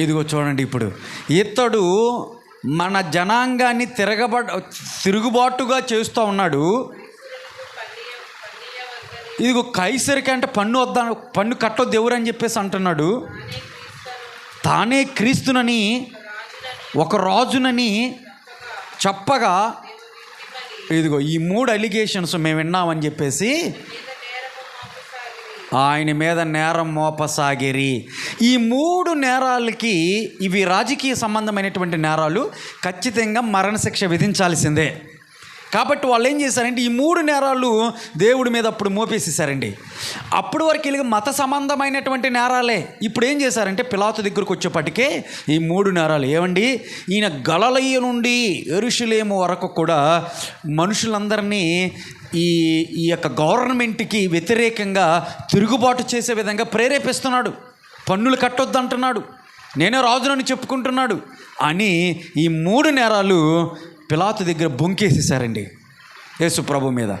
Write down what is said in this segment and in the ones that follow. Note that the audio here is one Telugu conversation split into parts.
ఇదిగో చూడండి ఇప్పుడు. ఇతడు మన జనాంగాన్ని తిరగబడ తిరుగుబాటుగా చేస్తూ ఉన్నాడు. ఇదిగో కైసరికి అంటే పన్ను వద్దా పన్ను కట్టొద్దు ఎవరు అని చెప్పేసి అంటున్నాడు. తానే క్రీస్తునని ఒక రాజునని చెప్పగా ఇదిగో ఈ మూడు అలిగేషన్స్ మేము విన్నామని చెప్పేసి ఆయన మీద నేరం మోపసాగిరి. ఈ మూడు నేరాలకి ఇవి రాజకీయ సంబంధమైనటువంటి నేరాలు ఖచ్చితంగా మరణశిక్ష విధించాల్సిందే. కాబట్టి వాళ్ళు ఏం చేశారంటే ఈ మూడు నేరాలు దేవుడి మీద అప్పుడు మోపేసేసారండి అప్పుడు వరకు వెళ్ళి మత సంబంధమైనటువంటి నేరాలే. ఇప్పుడు ఏం చేశారంటే పిలాతు దగ్గరకు వచ్చేప్పటికే ఈ మూడు నేరాలు. ఏమండి? ఈయన గలలయ్య నుండి ఎరుషులేము వరకు కూడా మనుషులందరినీ ఈ ఈ యొక్క గవర్నమెంట్కి వ్యతిరేకంగా తిరుగుబాటు చేసే విధంగా ప్రేరేపిస్తున్నాడు. పన్నులు కట్టొద్దు అంటున్నాడు నేనే రాజునని చెప్పుకుంటున్నాడు అని ఈ మూడు నేరాలు పిలాతు దగ్గర బొంకేసేసారండి యేసు ప్రభు మీద.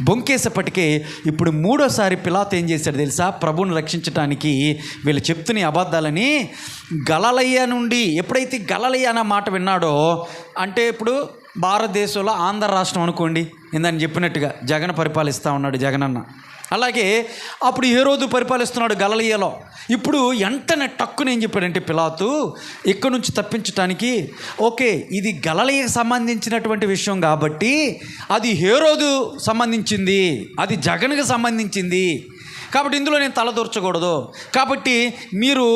బొంకేసేపటికే ఇప్పుడు మూడోసారి పిలాత్ ఏం చేశాడు తెలుసా? ప్రభుని రక్షించడానికి వీళ్ళు చెప్తున్న అబద్ధాలని గలలయ్య నుండి ఎప్పుడైతే గలలయ్య అన్న మాట విన్నాడో అంటే ఇప్పుడు భారతదేశంలో ఆంధ్ర రాష్ట్రం అనుకోండి ఇందని చెప్పినట్టుగా జగన్ పరిపాలిస్తూ ఉన్నాడు జగనన్న అలాగే అప్పుడు ఏ రోజు పరిపాలిస్తున్నాడు గలలియలో. ఇప్పుడు వెంటనే టక్కున ఏం చెప్పాడంటే పిలాతు ఇక్కడ నుంచి తప్పించటానికి ఓకే ఇది గలలియకు సంబంధించినటువంటి విషయం కాబట్టి అది ఏ రోజు సంబంధించింది అది జగన్కి సంబంధించింది. కాబట్టి ఇందులో నేను తలదూర్చకూడదు కాబట్టి మీరు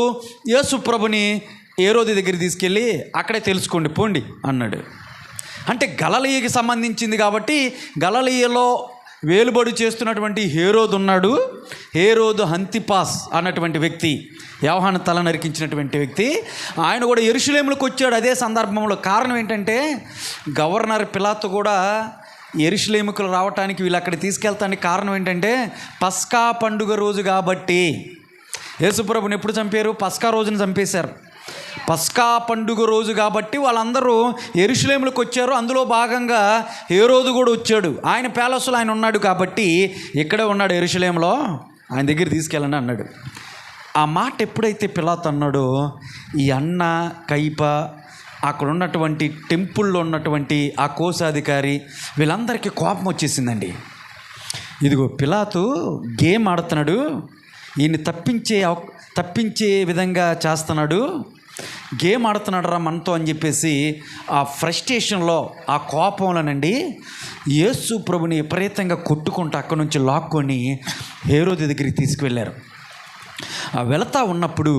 యేసు ప్రభుని ఏ రోజు దగ్గర తీసుకెళ్ళి అక్కడే తెలుసుకోండి పోండి అన్నాడు. అంటే గలలీయకి సంబంధించింది కాబట్టి గలలీయలో వేలుబడి చేస్తున్నటువంటి హేరోదు ఉన్నాడు. హేరోదు హంతిపాస్ అన్నటువంటి వ్యక్తి వ్యవహాన తల నరికించినటువంటి వ్యక్తి. ఆయన కూడా ఎరుషులేములకు వచ్చాడు అదే సందర్భంలో. కారణం ఏంటంటే గవర్నర్ పిలాత్ కూడా ఎరుషులేముకులు రావటానికి వీళ్ళు అక్కడ తీసుకెళ్తానికి కారణం ఏంటంటే పస్కా పండుగ రోజు కాబట్టి. యేసుప్రభుని ఎప్పుడు చంపారు? పస్కా రోజున చంపేశారు. పస్కా పండుగ రోజు కాబట్టి వాళ్ళందరూ ఎరుషులేములకు వచ్చారు. అందులో భాగంగా ఏ రోజు కూడా వచ్చాడు. ఆయన ప్యాలెస్లో ఆయన ఉన్నాడు కాబట్టి ఇక్కడే ఉన్నాడు ఎరుషులేములో. ఆయన దగ్గర తీసుకెళ్ళండి అన్నాడు. ఆ మాట ఎప్పుడైతే పిలాత్ అన్నాడో ఈ అన్న కైప అక్కడ ఉన్నటువంటి టెంపుల్లో ఉన్నటువంటి ఆ కోశాధికారి వీళ్ళందరికీ కోపం వచ్చేసిందండి. ఇదిగో పిలాతు గేమ్ ఆడుతున్నాడు. ఈయన్ని తప్పించే తప్పించే విధంగా చేస్తున్నాడు. గేమ్ ఆడుతున్నాడు రా మనతో అని చెప్పేసి ఆ ఫ్రస్ట్రేషన్లో ఆ కోపంలోనండి యేసు ప్రభుని విపరీతంగా కొట్టుకుంటూ అక్కడి నుంచి లాక్కొని హేరోది దగ్గరికి తీసుకువెళ్ళారు. ఆ వెళతా ఉన్నప్పుడు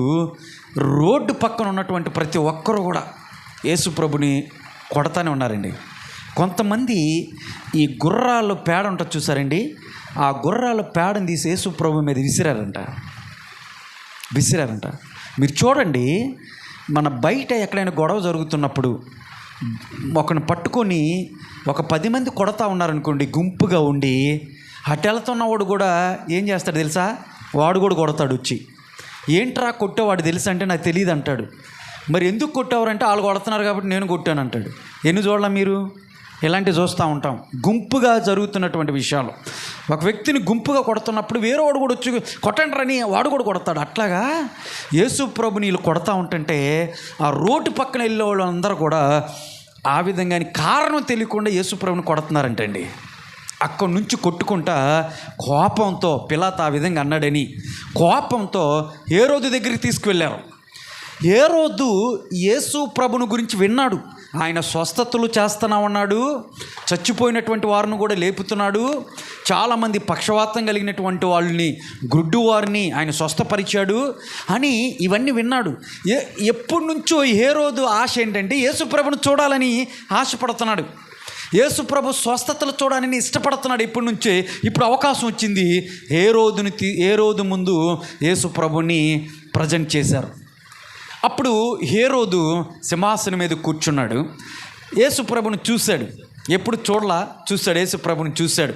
రోడ్డు పక్కన ఉన్నటువంటి ప్రతి ఒక్కరూ కూడా యేసు ప్రభుని కొడతానే ఉన్నారండి. కొంతమంది ఈ గుర్రాలు పేడ ఉంటుంది చూసారండి? ఆ గుర్రాల పేడని తీసి యేసు ప్రభు మీద విసిరారంట. విసిరారంట. మీరు చూడండి మన బయట ఎక్కడైనా గొడవ జరుగుతున్నప్పుడు ఒకని పట్టుకొని ఒక పది మంది కొడతా ఉన్నారనుకోండి గుంపుగా ఉండి అటు కూడా ఏం చేస్తాడు తెలుసా? వాడు కూడా కొడతాడు వచ్చి. ఏంట్రా కొట్టేవాడు తెలుసా? అంటే నాకు తెలియదు అంటాడు. మరి ఎందుకు కొట్టేవారంటే వాళ్ళు కొడుతున్నారు కాబట్టి నేను కొట్టాను అంటాడు. ఎన్ని చూడాల మీరు? ఇలాంటివి చూస్తూ ఉంటాం. గుంపుగా జరుగుతున్నటువంటి విషయాలు. ఒక వ్యక్తిని గుంపుగా కొడుతున్నప్పుడు వేరే వాడు కూడా వచ్చి కొట్టండి రని వాడు కూడా కొడతాడు. అట్లాగా యేసు ప్రభు వీళ్ళు కొడతా ఉంటుంటే ఆ రోడ్డు పక్కన వెళ్ళే వాళ్ళందరూ కూడా ఆ విధంగా కారణం తెలియకుండా యేసుప్రభుని కొడుతున్నారంటండి. అక్కడి నుంచి కొట్టుకుంటా కోపంతో పిలాత్ ఆ విధంగా అన్నాడని కోపంతో ఏ రోజు దగ్గరికి తీసుకువెళ్ళారు. ఏ రోజు యేసు ప్రభుని గురించి విన్నాడు. ఆయన స్వస్థతలు చేస్తున్నా ఉన్నాడు చచ్చిపోయినటువంటి వారిని కూడా లేపుతున్నాడు. చాలామంది పక్షవాతం కలిగినటువంటి వాళ్ళని గుడ్డు వారిని ఆయన స్వస్థపరిచాడు. అని ఇవన్నీ విన్నాడు. ఏ ఎప్పటి నుంచో ఏ రోజు ఆశ ఏంటంటే యేసుప్రభును చూడాలని ఆశపడుతున్నాడు. యేసుప్రభు స్వస్థతలు చూడాలని ఇష్టపడుతున్నాడు ఇప్పటి నుంచే ఇప్పుడు అవకాశం వచ్చింది ఏ రోజుని తీ ఏ రోజు ముందు యేసుప్రభుని ప్రజెంట్ చేశారు. అప్పుడు హేరోదు సింహాసనం మీద కూర్చున్నాడు. యేసుప్రభుని చూశాడు. ఎప్పుడు చూడలా? చూశాడు. యేసుప్రభుని చూశాడు.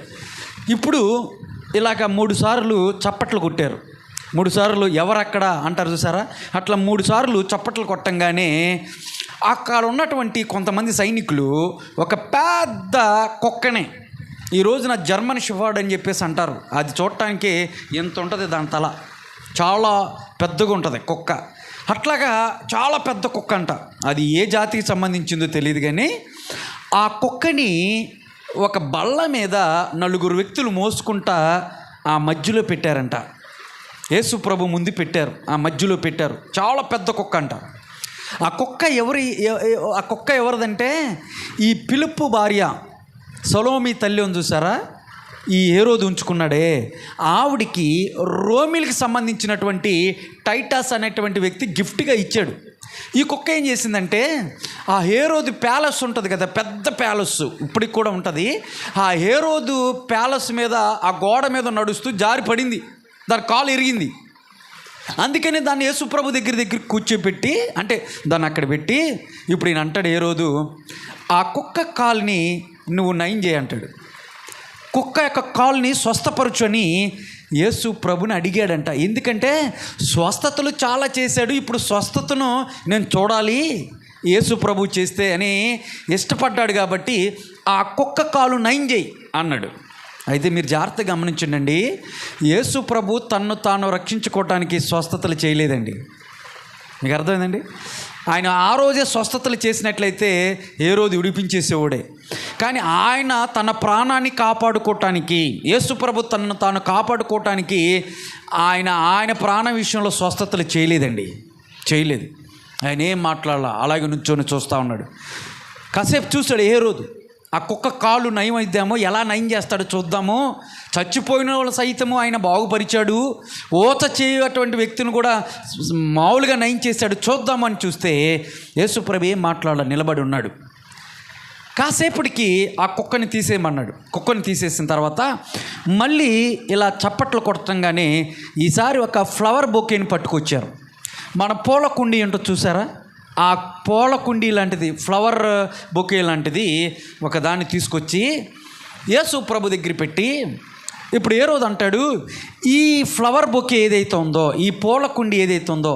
ఇప్పుడు ఇలాగ మూడు సార్లు చప్పట్లు కొట్టారు. మూడు సార్లు ఎవరక్కడ అంటారు చూసారా? అట్లా మూడు సార్లు చప్పట్లు కొట్టంగానే అక్కడ ఉన్నటువంటి కొంతమంది సైనికులు ఒక పెద్ద కుక్కనే ఈ రోజున జర్మన్ షిఫార్డ్ అని చెప్పేసి అంటారు. అది చూడటానికి ఎంత ఉంటుంది దాని తల? చాలా పెద్దగా ఉంటుంది కుక్క. అట్లాగా చాలా పెద్ద కుక్క అంట. అది ఏ జాతికి సంబంధించిందో తెలియదు కానీ ఆ కుక్కని ఒక బల్ల మీద నలుగురు వ్యక్తులు మోసుకుంటా ఆ మధ్యలో పెట్టారంట. యేసు ప్రభు ముందు పెట్టారు ఆ మధ్యలో పెట్టారు. చాలా పెద్ద కుక్క అంట. ఆ కుక్క ఎవరి ఆ కుక్క ఎవరిదంటే ఈ పిలుపు భార్య సలోమి తల్లి ఉంది చూసారా? ఈ హేరోదు ఉంచుకున్నాడే. ఆవిడికి రోమిల్కి సంబంధించినటువంటి టైటాస్ అనేటువంటి వ్యక్తి గిఫ్ట్గా ఇచ్చాడు. ఈ కుక్క ఏం చేసిందంటే ఆ హేరోదు ప్యాలెస్ ఉంటుంది కదా పెద్ద ప్యాలెస్ ఇప్పటికి కూడా ఉంటుంది. ఆ హేరోదు ప్యాలెస్ మీద ఆ గోడ మీద నడుస్తూ జారి పడింది. దాని కాలు ఇరిగింది. అందుకని దాన్ని యేసుప్రభు దగ్గర దగ్గర కూర్చోబెట్టి అంటే దాన్ని అక్కడ పెట్టి ఇప్పుడు ఈయన అంటాడు ఏ రోజు ఆ కుక్క కాల్ని నువ్వు నయం చేయి అంటాడు. కుక్క యొక్క కాల్ని స్వస్థపరచు యేసు ప్రభుని అడిగాడంట. ఎందుకంటే స్వస్థతలు చాలా చేశాడు ఇప్పుడు స్వస్థతను నేను చూడాలి యేసు ప్రభు చేస్తే అని ఇష్టపడ్డాడు కాబట్టి ఆ కుక్క కాలు నయం చేయి అన్నాడు. అయితే మీరు జాగ్రత్తగా గమనించండి యేసు ప్రభు తన్ను తాను రక్షించుకోవటానికి స్వస్థతలు చేయలేదండి. మీకు అర్థమైందండి? ఆయన ఆ రోజే స్వస్థతలు చేసినట్లయితే ఏ రోజు విడిపించేసేవాడే కానీ ఆయన తన ప్రాణాన్ని కాపాడుకోవటానికి యేసుప్రభు తనను తాను కాపాడుకోవటానికి ఆయన ఆయన ప్రాణ విషయంలో స్వస్థతలు చేయలేదండి. చేయలేదు. ఆయన ఏం మాట్లాడాల? అలాగే నుంచొని చూస్తూ ఉన్నాడు. కాసేపు చూశాడు ఏ రోజు ఆ కుక్క కాళ్ళు నయం అయిద్దామో ఎలా నయం చేస్తాడో చూద్దాము చచ్చిపోయిన వాళ్ళు సైతము ఆయన బాగుపరిచాడు. ఓత చేయటువంటి వ్యక్తిని కూడా మామూలుగా నయం చేశాడు. చూద్దామని చూస్తే యేసుప్రభు ఏం మాట్లాడాలి? నిలబడి ఉన్నాడు. కాసేపటికి ఆ కుక్కని తీసేయమన్నాడు. కుక్కని తీసేసిన తర్వాత మళ్ళీ ఇలా చప్పట్లు కొట్టంగానే ఈసారి ఒక ఫ్లవర్ బొకేని పట్టుకొచ్చారు. మన పూల కుండీ ఏంటో చూసారా? ఆ పూల కుండీ లాంటిది ఫ్లవర్ బొకే లాంటిది ఒక దాన్ని తీసుకొచ్చి యేసు ప్రభు దగ్గర పెట్టి ఇప్పుడు ఏ రోజు అంటాడు? ఈ ఫ్లవర్ బొకే ఏదైతే ఉందో ఈ పూల కుండీ ఏదైతే ఉందో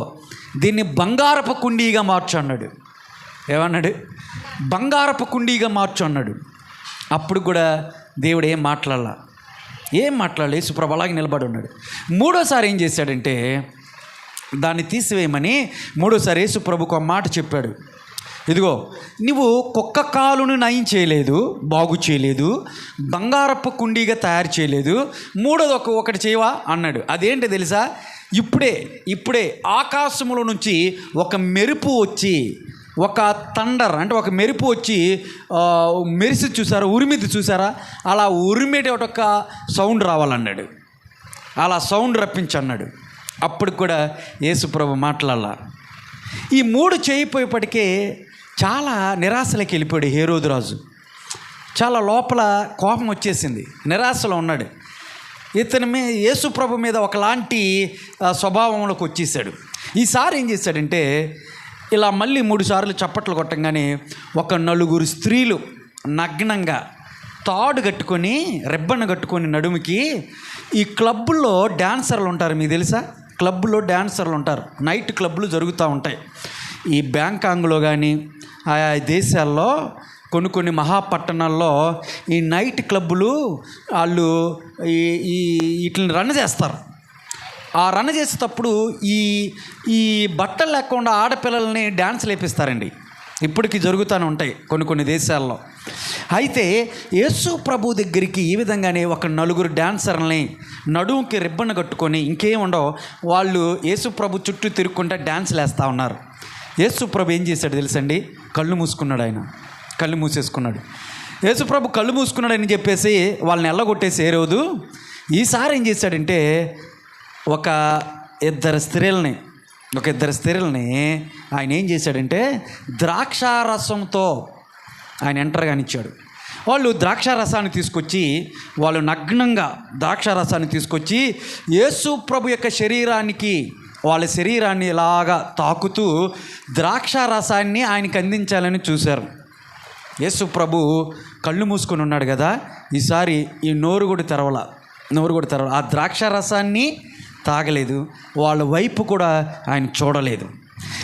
దీన్ని బంగారపు కుండీగా మార్చు అన్నాడు. ఏమన్నాడు? బంగారపు కుండీగా మార్చు అన్నాడు. అప్పుడు కూడా దేవుడు ఏం మాట్లాడాల? ఏం మాట్లాడలే? యేసుప్రభు అలాగే నిలబడి ఉన్నాడు. మూడోసారి ఏం చేశాడంటే దాన్ని తీసివేయమని మూడోసారి యేసుప్రభుకు ఒక మాట చెప్పాడు. ఇదిగో నువ్వు కుక్క కాలును నయం చేయలేదు బాగు చేయలేదు బంగారపు కుండీగా తయారు చేయలేదు మూడోది ఒక ఒకటి చేయవా? అన్నాడు. అదేంటి తెలుసా? ఇప్పుడే ఇప్పుడే ఆకాశంలో నుంచి ఒక మెరుపు వచ్చి ఒక తండర్ అంటే ఒక మెరుపు వచ్చి మెరిసి చూసారా ఉరిమిది చూసారా? అలా ఉరిమిటి ఒక సౌండ్ రావాలన్నాడు. అలా సౌండ్ రప్పించన్నాడు. అప్పుడు కూడా యేసుప్రభు మాట్లాడాల. ఈ మూడు చేయిపోయేపటికే చాలా నిరాశలకి వెళ్ళిపోయాడు హేరోదు రాజు. చాలా లోపల కోపం వచ్చేసింది. నిరాశలో ఉన్నాడు. ఇతని మీద యేసుప్రభు మీద ఒకలాంటి స్వభావంలోకి వచ్చేసాడు. ఈసారి ఏం చేశాడంటే ఇలా మళ్ళీ మూడు సార్లు చప్పట్లు కొట్టంగానే ఒక నలుగురు స్త్రీలు నగ్నంగా తాడు కట్టుకొని రెబ్బను కట్టుకొని నడుముకి ఈ క్లబ్బుల్లో డాన్సర్లు ఉంటారు మీకు తెలుసా? క్లబ్లో డాన్సర్లు ఉంటారు. నైట్ క్లబ్లు జరుగుతూ ఉంటాయి. ఈ బ్యాంకాంగ్లో కానీ ఆయా దేశాల్లో కొన్ని కొన్ని మహాపట్టణాల్లో ఈ నైట్ క్లబ్బులు వాళ్ళు ఈ ఈ వీటిని రన్ చేస్తారు. ఆ రన్ చేసేటప్పుడు ఈ ఈ బట్టలు లేకుండా ఆడపిల్లల్ని డ్యాన్స్ లేపిస్తారండి. ఇప్పటికీ జరుగుతూనే ఉంటాయి కొన్ని కొన్ని దేశాల్లో. అయితే యేసు ప్రభు దగ్గరికి ఈ విధంగానే ఒక నలుగురు డాన్సర్ని నడుముకి రిబ్బన్ కట్టుకొని ఇంకేం ఉండవు వాళ్ళు యేసు ప్రభు చుట్టూ తిరుక్కుంటే డ్యాన్స్లు వేస్తూ ఉన్నారు. యేసు ప్రభు ఏం చేశాడు తెలుసండి? కళ్ళు మూసుకున్నాడు ఆయన. కళ్ళు మూసేసుకున్నాడు. యేసు ప్రభు కళ్ళు మూసుకున్నాడని చెప్పేసి వాళ్ళని ఎల్లగొట్టేసి ఏ రోజు? ఈసారి ఏం చేశాడంటే ఒక ఇద్దరు స్త్రీలని ఒక ఇద్దరు స్త్రీలని ఆయన ఏం చేశాడంటే ద్రాక్ష రసంతో ఆయన ఎంటర్ కానిచ్చాడు వాళ్ళు ద్రాక్ష రసాన్ని తీసుకొచ్చి వాళ్ళు నగ్నంగా ద్రాక్ష రసాన్ని తీసుకొచ్చి యేసు ప్రభు యొక్క శరీరానికి వాళ్ళ శరీరాన్ని ఇలాగా తాకుతూ ద్రాక్ష రసాన్ని ఆయనకి అందించాలని చూశారు. యేసు ప్రభు కళ్ళు మూసుకొని ఉన్నాడు కదా ఈసారి ఈ నోరు కూడా తెరవల నోరు కూడా తెరవల. ఆ ద్రాక్ష రసాన్ని తాగలేదు. వాళ్ళ వైపు కూడా ఆయన చూడలేదు.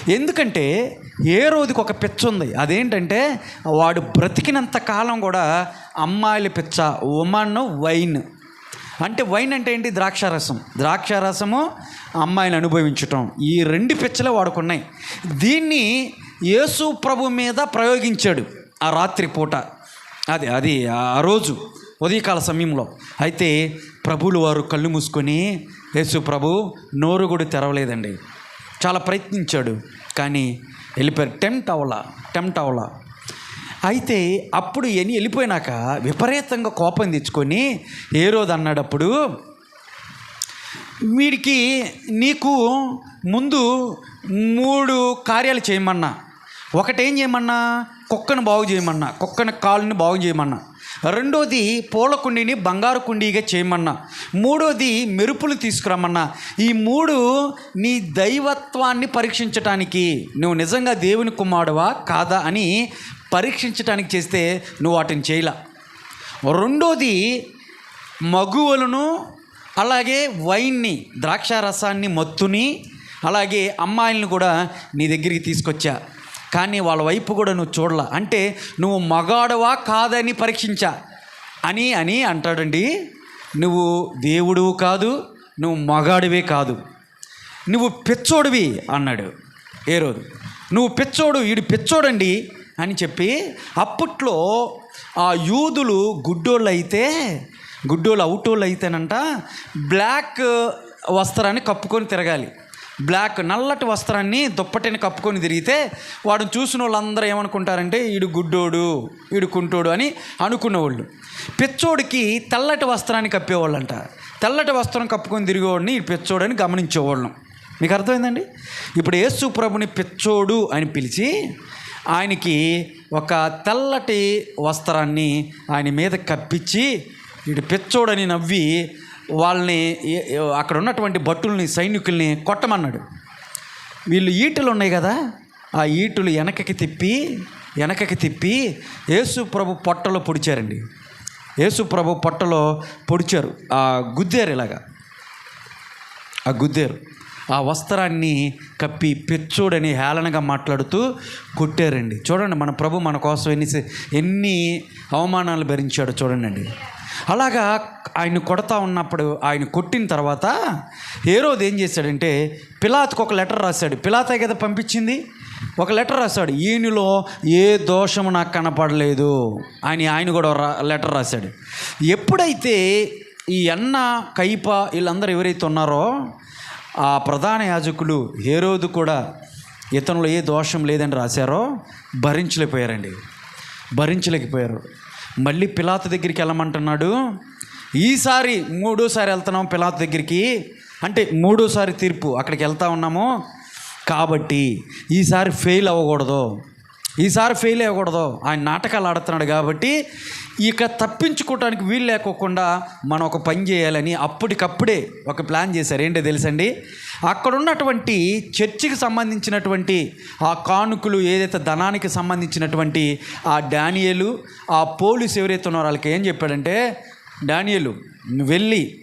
ఎందుకంటే ఏ రోజుకి ఒక పిచ్చ ఉంది. అదేంటంటే వాడు బ్రతికినంత కాలం కూడా అమ్మాయిల పిచ్చ ఉమన్ వైన్ అంటే వైన్ అంటే ఏంటి? ద్రాక్షారసం. ద్రాక్షారసము అమ్మాయిని అనుభవించటం. ఈ రెండు పిచ్చలే వాడుకున్నాయి. దీన్ని యేసు ప్రభు మీద ప్రయోగించాడు ఆ రాత్రి పూట. అది అది ఆ రోజు ఉదయకాల సమయంలో. అయితే ప్రభులు వారు కళ్ళు మూసుకొని యేసు ప్రభు నోరు కూడా తెరవలేదండి. చాలా ప్రయత్నించాడు కానీ వెళ్ళిపోయారు. టెంప్ట్ అవలా టెంప్ట్ అవలా అయితే అప్పుడు ఎని వెళ్ళిపోయినాక విపరీతంగా కోపం తెచ్చుకొని ఏ రోజు అన్నాడప్పుడు వీడికి నీకు ముందు మూడు కార్యాలు చేయమన్నా. ఒకటేం చేయమన్నా? కుక్కను బాగు చేయమన్నా. కుక్కని కాలుని బాగు చేయమన్నా. రెండోది పూల కుండీని బంగారు కుండీగా చేయమన్నా. మూడోది మెరుపులు తీసుకురమ్మన్నా. ఈ మూడు నీ దైవత్వాన్ని పరీక్షించటానికి నువ్వు నిజంగా దేవుని కుమారుడువా కాదా అని పరీక్షించటానికి చేస్తే నువ్వు వాటిని చేయలా. రెండోది మగువలను అలాగే వైన్ని ద్రాక్ష రసాన్ని మత్తుని అలాగే అమ్మాయిలను కూడా నీ దగ్గరికి తీసుకొచ్చా. కానీ వాళ్ళ వైపు కూడా నువ్వు చూడలా. అంటే నువ్వు మగాడవా కాదని పరీక్షించా. అని అని అంటాడండి. నువ్వు దేవుడు కాదు నువ్వు మగాడివే కాదు. నువ్వు పిచ్చోడివి అన్నాడు ఏ రోజు నువ్వు పిచ్చోడు వీడు పిచ్చోడండి అని చెప్పి అప్పట్లో ఆ యూదులు గుడ్డోళ్ళు అయితే గుడ్డోళ్ళు అవుటోళ్ళు అయితేనంట బ్లాక్ వస్త్రాన్ని కప్పుకొని తిరగాలి. బ్లాక్ నల్లటి వస్త్రాన్ని దుప్పటిని కప్పుకొని తిరిగితే వాడు చూసిన వాళ్ళందరూ ఏమనుకుంటారంటే ఈడు గుడ్డోడు ఈడు కుంటోడు అని అనుకునేవాళ్ళు పిచ్చోడికి తెల్లటి వస్త్రాన్ని కప్పేవాళ్ళంట. తెల్లటి వస్త్రం కప్పుకొని తిరిగేవాడిని ఈ పిచ్చోడని గమనించేవాళ్ళం. మీకు అర్థమైందండి? ఇప్పుడు యేసు ప్రభుని పిచ్చోడు అని పిలిచి ఆయనకి ఒక తెల్లటి వస్త్రాన్ని ఆయన మీద కప్పించి ఇటు పిచ్చోడని నవ్వి వాళ్ళని అక్కడ ఉన్నటువంటి భట్టుల్ని సైనికుల్ని కొట్టమన్నాడు. వీళ్ళు ఈటలు ఉన్నాయి కదా ఆ ఈటలు వెనకకి తిప్పి వెనకకి తిప్పి యేసు ప్రభు పొట్టలో పొడిచారండి. యేసు ప్రభు పొట్టలో పొడిచారు. ఆ గుద్దారు ఇలాగా. ఆ గుద్దారు. ఆ వస్త్రాన్ని కప్పి పెచ్చోడని హేళనగా మాట్లాడుతూ కొట్టారండి. చూడండి మన ప్రభు మన కోసం ఎన్ని ఎన్ని అవమానాలు భరించాడో చూడండి అలాగా ఆయన కొడతా ఉన్నప్పుడు ఆయన కొట్టిన తర్వాత ఏరోది ఏం చేశాడంటే పిలాత్కు ఒక లెటర్ రాశాడు. పిలాతే కదా పంపించింది? ఒక లెటర్ రాశాడు. ఈయనలో ఏ దోషము నాకు కనపడలేదు అని ఆయన కూడా రా లెటర్ రాశాడు. ఎప్పుడైతే ఈ అన్న కైప వీళ్ళందరూ ఎవరైతే ఉన్నారో ఆ ప్రధాన యాజకులు హేరోదు కూడా ఇతనులో ఏ దోషం లేదని రాశారో భరించలేకపోయారండి. భరించలేకపోయారు. మళ్ళీ పిలాతు దగ్గరికి వెళ్ళమంటున్నాడు. ఈసారి మూడోసారి వెళ్తున్నాం పిలాతు దగ్గరికి. అంటే మూడోసారి తీర్పు అక్కడికి వెళ్తా ఉన్నాము. కాబట్టి ఈసారి ఫెయిల్ అవ్వకూడదు. ఈసారి ఫెయిల్ అవ్వకూడదు. ఆయన నాటకాలు ఆడుతున్నాడు కాబట్టి ఇక తప్పించుకోవటానికి వీలు లేకోకుండా మనం ఒక పని చేయాలని అప్పటికప్పుడే ఒక ప్లాన్ చేశారు. ఏంటో తెలుసండి? అక్కడున్నటువంటి చర్చికి సంబంధించినటువంటి ఆ కానుకలు ఏదైతే ధనానికి సంబంధించినటువంటి ఆ డానియలు ఆ పోలీసు ఎవరైతే ఉన్నారో వాళ్ళకి ఏం చెప్పాడంటే డానియలు వెళ్ళి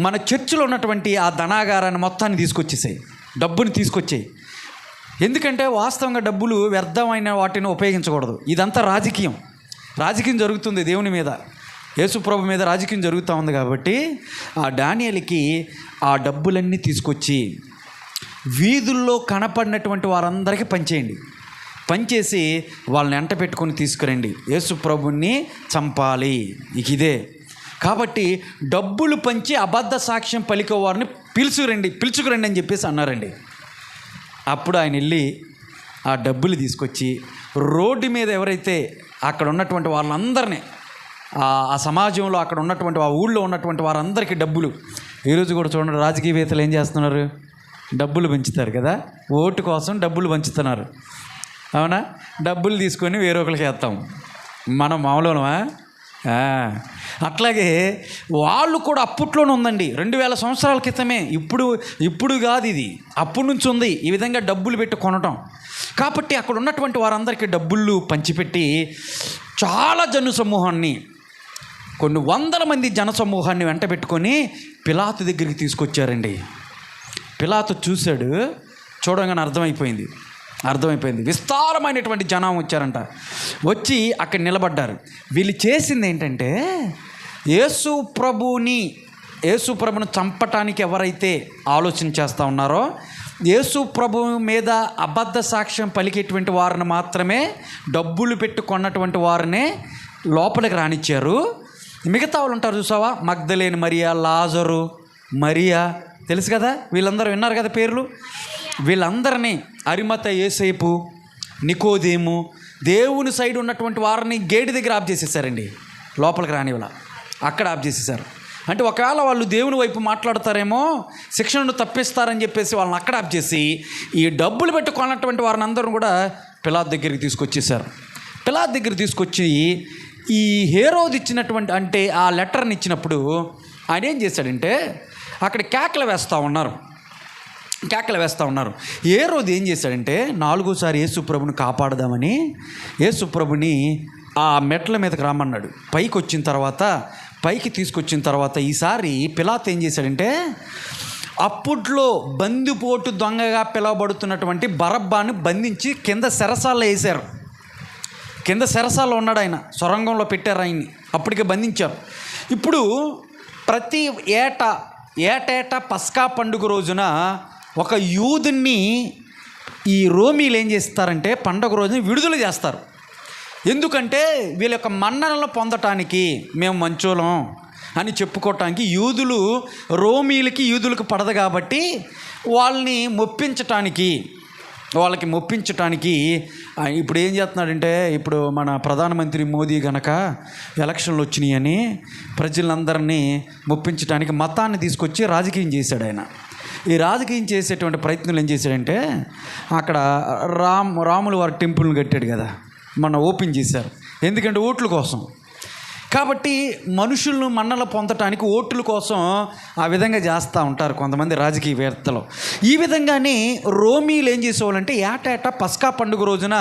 మన చర్చిలో ఉన్నటువంటి ఆ ధనాగారాన్ని మొత్తాన్ని తీసుకొచ్చేసాయి డబ్బుని తీసుకొచ్చేయి. ఎందుకంటే వాస్తవంగా డబ్బులు వ్యర్థమైన వాటిని ఉపయోగించకూడదు. ఇదంతా రాజకీయం. రాజకీయం జరుగుతుంది దేవుని మీద. యేసుప్రభు మీద రాజకీయం జరుగుతూ ఉంది కాబట్టి ఆ డానియల్కి ఆ డబ్బులన్నీ తీసుకొచ్చి వీధుల్లో కనపడినటువంటి వారందరికీ పంచేయండి పనిచేసి వాళ్ళని ఎంట పెట్టుకొని తీసుకురండి. యేసుప్రభుని చంపాలి. ఇక ఇదే. కాబట్టి డబ్బులు పంచి అబద్ధ సాక్ష్యం పలికే వారిని పిలుచుకురండి పిలుచుకురండి అని చెప్పేసి అన్నారండి. అప్పుడు ఆయన వెళ్ళి ఆ డబ్బులు తీసుకొచ్చి రోడ్డు మీద ఎవరైతే అక్కడ ఉన్నటువంటి వాళ్ళందరినీ ఆ సమాజంలో అక్కడ ఉన్నటువంటి ఆ ఊళ్ళో ఉన్నటువంటి వారందరికీ డబ్బులు. ఈరోజు కూడా చూడండి రాజకీయవేత్తలు ఏం చేస్తున్నారు? డబ్బులు పెంచుతారు కదా? ఓటు కోసం డబ్బులు పంచుతున్నారు. అవునా? డబ్బులు తీసుకొని వేరొకరికి వేస్తాం. మనం మామూలునమా అట్లాగే వాళ్ళు కూడా అప్పట్లోనే ఉందండి. రెండు వేల సంవత్సరాల క్రితమే. ఇప్పుడు ఇప్పుడు కాదు ఇది. అప్పటి నుంచి ఉంది. ఈ విధంగా డబ్బులు పెట్టి కొనటం. కాబట్టి అక్కడ ఉన్నటువంటి వారందరికీ డబ్బులు పంచిపెట్టి చాలా జను సమూహాన్ని కొన్ని వందల మంది జనసమూహాన్ని వెంట పెట్టుకొని పిలాతు దగ్గరికి తీసుకొచ్చారండి. పిలాతు చూశాడు చూడంగానే అర్థమైపోయింది. అర్థమైపోయింది. విస్తారమైనటువంటి జనం వచ్చారంట. వచ్చి అక్కడ నిలబడ్డారు. వీళ్ళు చేసింది ఏంటంటే యేసు ప్రభుని యేసు ప్రభును చంపటానికి ఎవరైతే ఆలోచన చేస్తూ ఉన్నారో యేసు ప్రభు మీద అబద్ధ సాక్ష్యం పలికేటువంటి వారిని మాత్రమే డబ్బులు పెట్టుకున్నటువంటి వారిని వారినే లోపలికి రానిచ్చారు. మిగతా వాళ్ళు ఉంటారు చూసావా? మగ్ధలేని మరియా లాజరు మరియా. తెలుసు కదా? వీళ్ళందరూ విన్నారు కదా పేర్లు? వీళ్ళందరినీ అరిమత ఏసేపు నికోదేము దేవుని సైడ్ ఉన్నటువంటి వారిని గేటు దగ్గర ఆఫ్ చేసేసారండి. లోపలికి రానివ్వాల. అక్కడ ఆఫ్ చేసేసారు. అంటే ఒకవేళ వాళ్ళు దేవుని వైపు మాట్లాడతారేమో శిక్షణను తప్పిస్తారని చెప్పేసి వాళ్ళని అక్కడ ఆఫ్ చేసి ఈ డబ్బులు పెట్టి కొన్నటువంటి వారిని అందరూ కూడా పిలాద్ దగ్గరికి తీసుకొచ్చేసారు. పిలాద్ దగ్గర తీసుకొచ్చి ఈ హేరోది ఇచ్చినటువంటి అంటే ఆ లెటర్ని ఇచ్చినప్పుడు ఆయన ఏం చేశాడంటే అక్కడ కేకలు వేస్తూ ఉన్నారు. కేకలు వేస్తూ ఉన్నారు. ఏ రోజు ఏం చేశాడంటే నాలుగోసారి యేసుప్రభుని కాపాడదామని యేసుప్రభుని ఆ మెట్ల మీదకి రమ్మన్నాడు. పైకి వచ్చిన తర్వాత పైకి తీసుకొచ్చిన తర్వాత ఈసారి పిలాత్ ఏం చేశాడంటే అప్పట్లో బందిపోటు దొంగగా పిలవబడుతున్నటువంటి బరబ్బాను బంధించి కింద సెరసాల్లో వేశారు. కింద సెరసాల్లో ఉన్నాడు ఆయన. సొరంగంలో పెట్టారు ఆయన్ని. అప్పటికే బంధించారు. ఇప్పుడు ప్రతి ఏటా ఏటేటా పస్కా పండుగ రోజున ఒక యూదుని ఈ రోమీలు ఏం చేస్తారంటే పండుగ రోజున విడుదల చేస్తారు. ఎందుకంటే వీళ్ళ యొక్క మన్ననలు పొందటానికి మేము మంచోళం అని చెప్పుకోవటానికి యూదులు రోమీలకి యూదులకు పడదు కాబట్టి వాళ్ళని మొప్పించటానికి వాళ్ళకి మొప్పించటానికి ఇప్పుడు ఏం చేస్తున్నాడంటే ఇప్పుడు మన ప్రధానమంత్రి మోదీ గనక ఎలక్షన్లు వచ్చినాయని ప్రజలందరినీ మొప్పించడానికి మతాన్ని తీసుకొచ్చి రాజకీయం చేశాడు ఆయన. ఈ రాజకీయం చేసేటువంటి ప్రయత్నం ఏం చేశాడంటే అక్కడ రామ్ రాములు వారి టెంపుల్ని కట్టాడు కదా మన ఓపెన్ చేశారు. ఎందుకంటే ఓట్ల కోసం. కాబట్టి మనుషులను మన్నలు పొందటానికి ఓట్ల కోసం ఆ విధంగా చేస్తూ ఉంటారు కొంతమంది రాజకీయవేత్తలు ఈ విధంగానే రోమీలు ఏం చేసేవాళ్ళంటే ఏటేటా పస్కా పండుగ రోజున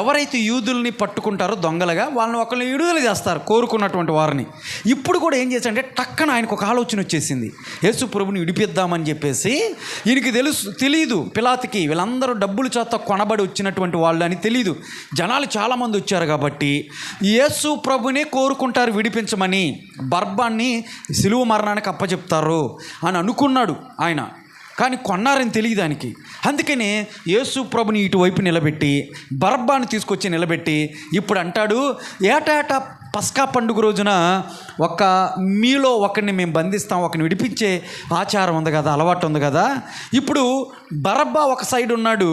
ఎవరైతే యూదుల్ని పట్టుకుంటారో దొంగలుగా వాళ్ళని ఒకరిని విడుదల చేస్తారు కోరుకున్నటువంటి వారిని. ఇప్పుడు కూడా ఏం చేశారంటే టక్కన ఆయనకు ఒక ఆలోచన వచ్చేసింది. యేసు ప్రభుని విడిపిద్దామని చెప్పేసి ఈయనకి తెలుసు తెలియదు పిలాతికి వీళ్ళందరూ డబ్బులు చేత కొనబడి వచ్చినటువంటి వాళ్ళు అని తెలియదు జనాలు చాలామంది వచ్చారు కాబట్టి యేసు ప్రభునే అనుకుంటారు విడిపించమని. బర్బాన్ని సిలువ మరణానికి అప్పచెప్తారు అని అనుకున్నాడు ఆయన. కానీ కొన్నారని తెలియదు దానికి అందుకనే యేసు ప్రభుని ఇటువైపు నిలబెట్టి బర్బాన్ని తీసుకొచ్చి నిలబెట్టి ఇప్పుడు అంటాడు ఏటాటా పస్కా పండుగ రోజున ఒక మీలో ఒకరిని మేము బంధిస్తాం ఒకరిని విడిపించే ఆచారం ఉంది కదా అలవాటు ఉంది కదా. ఇప్పుడు బరబ్బా ఒక సైడ్ ఉన్నాడు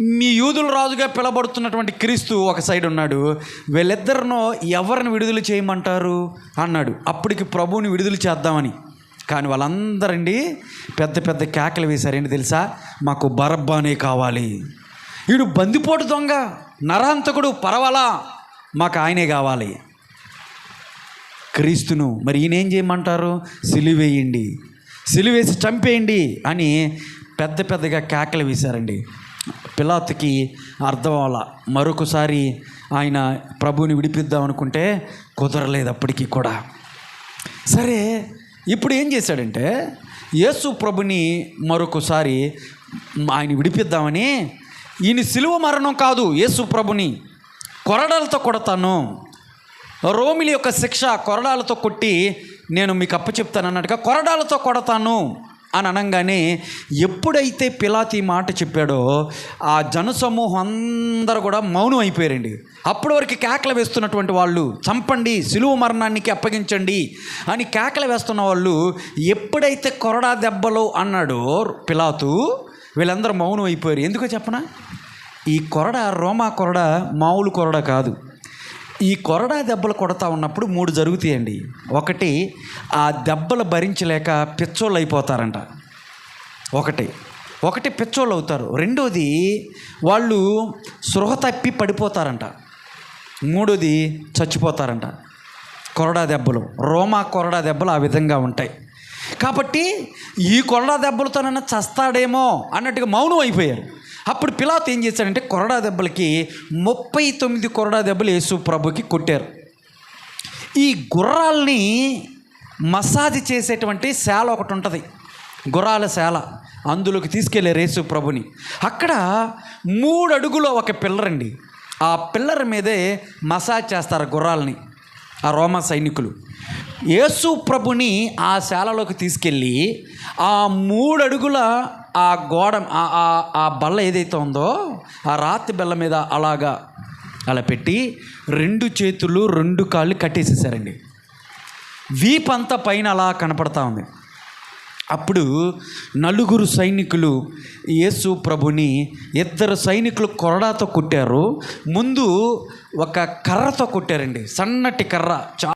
మీ యూదుల రాజుగా పిలబడుతున్నటువంటి క్రీస్తు ఒక సైడ్ ఉన్నాడు వీళ్ళిద్దరినో ఎవరిని విడుదల చేయమంటారు? అన్నాడు. అప్పటికి ప్రభువుని విడుదల చేద్దామని. కానీ వాళ్ళందరండి పెద్ద పెద్ద కేకలు వేశారండి తెలుసా? మాకు బరబ్బానే కావాలి. వీడు బందిపోటు దొంగ నరహంతకుడు పరవాలా మాకు ఆయనే కావాలి. క్రీస్తును మరి ఈయన ఏం చేయమంటారు? సిలివేయండి. సిలివేసి చంపేయండి అని పెద్ద పెద్దగా కేకలు వేశారండి. పిలాత్కి అర్థం అవ్వాల. మరొకసారి ఆయన ప్రభుని విడిపిద్దాం అనుకుంటే కుదరలేదు అప్పటికి కూడా. సరే ఇప్పుడు ఏం చేశాడంటే యేసు ప్రభుని మరొకసారి ఆయన విడిపిద్దామని ఈయన సిలువ మరణం కాదు యేసు ప్రభుని కొరడాలతో కొడతాను. రోమిలి యొక్క శిక్ష కొరడాలతో కొట్టి నేను మీకు అప్పచెప్తాను అన్నట్టుగా కొరడాలతో కొడతాను. అని అనగానే ఎప్పుడైతే పిలాతి మాట చెప్పాడో ఆ జనసమూహం అందరూ కూడా మౌనం అయిపోయారండి. అప్పటి వరకు కేకలు వేస్తున్నటువంటి వాళ్ళు చంపండి సిలువ మరణానికి అప్పగించండి అని కేకలు వేస్తున్న వాళ్ళు ఎప్పుడైతే కొరడా దెబ్బలు అన్నాడో పిలాతు వీళ్ళందరూ మౌనం అయిపోయారు. ఎందుకో చెప్పనా? ఈ కొరడ రోమా కొరడ మామూలు కొరడ కాదు. ఈ కొరడా దెబ్బలు కొడతా ఉన్నప్పుడు మూడు జరుగుతాయండి. ఒకటి ఆ దెబ్బలు భరించలేక పిచ్చోళ్ళు అయిపోతారంట. ఒకటి. ఒకటి పిచ్చోళ్ళు అవుతారు. రెండోది వాళ్ళు సృహ తప్పి పడిపోతారంట. మూడోది చచ్చిపోతారంట. కొరడా దెబ్బలు. రోమా కొరడా దెబ్బలు ఆ విధంగా ఉంటాయి. కాబట్టి ఈ కొరడా దెబ్బలతోనైనా చస్తాడేమో అన్నట్టుగా మౌనం అయిపోయారు. అప్పుడు పిలాత్ ఏం చేశాడంటే కొరడా దెబ్బలకి ముప్పై తొమ్మిది కొరడా దెబ్బలు యేసు ప్రభుకి కొట్టారు. ఈ గుర్రాల్ని మసాజ్ చేసేటువంటి శాల ఒకటి ఉంటుంది. గుర్రాల శాల అందులోకి తీసుకెళ్ళే రేసు ప్రభుని. అక్కడ మూడు అడుగులో ఒక పిల్లరండి ఆ పిల్లర్ మీదే మసాజ్ చేస్తారు గుర్రాలని ఆ రోమా సైనికులు. యేసు ప్రభుని ఆ శాలలోకి తీసుకెళ్ళి ఆ మూడు అడుగుల ఆ గోడ ఆ- బల్ల ఏదైతే ఉందో ఆ రాతి బల్ల మీద అలాగా అలా పెట్టి రెండు చేతులు రెండు కాళ్ళు కట్టేసేసారండి. వీపంతా పైన అలా కనపడతా ఉంది. అప్పుడు నలుగురు సైనికులు యేసు ప్రభుని ఇద్దరు సైనికులు కొరడాతో కొట్టారు. ముందు ఒక కర్రతో కొట్టారండి. సన్నటి కర్ర చా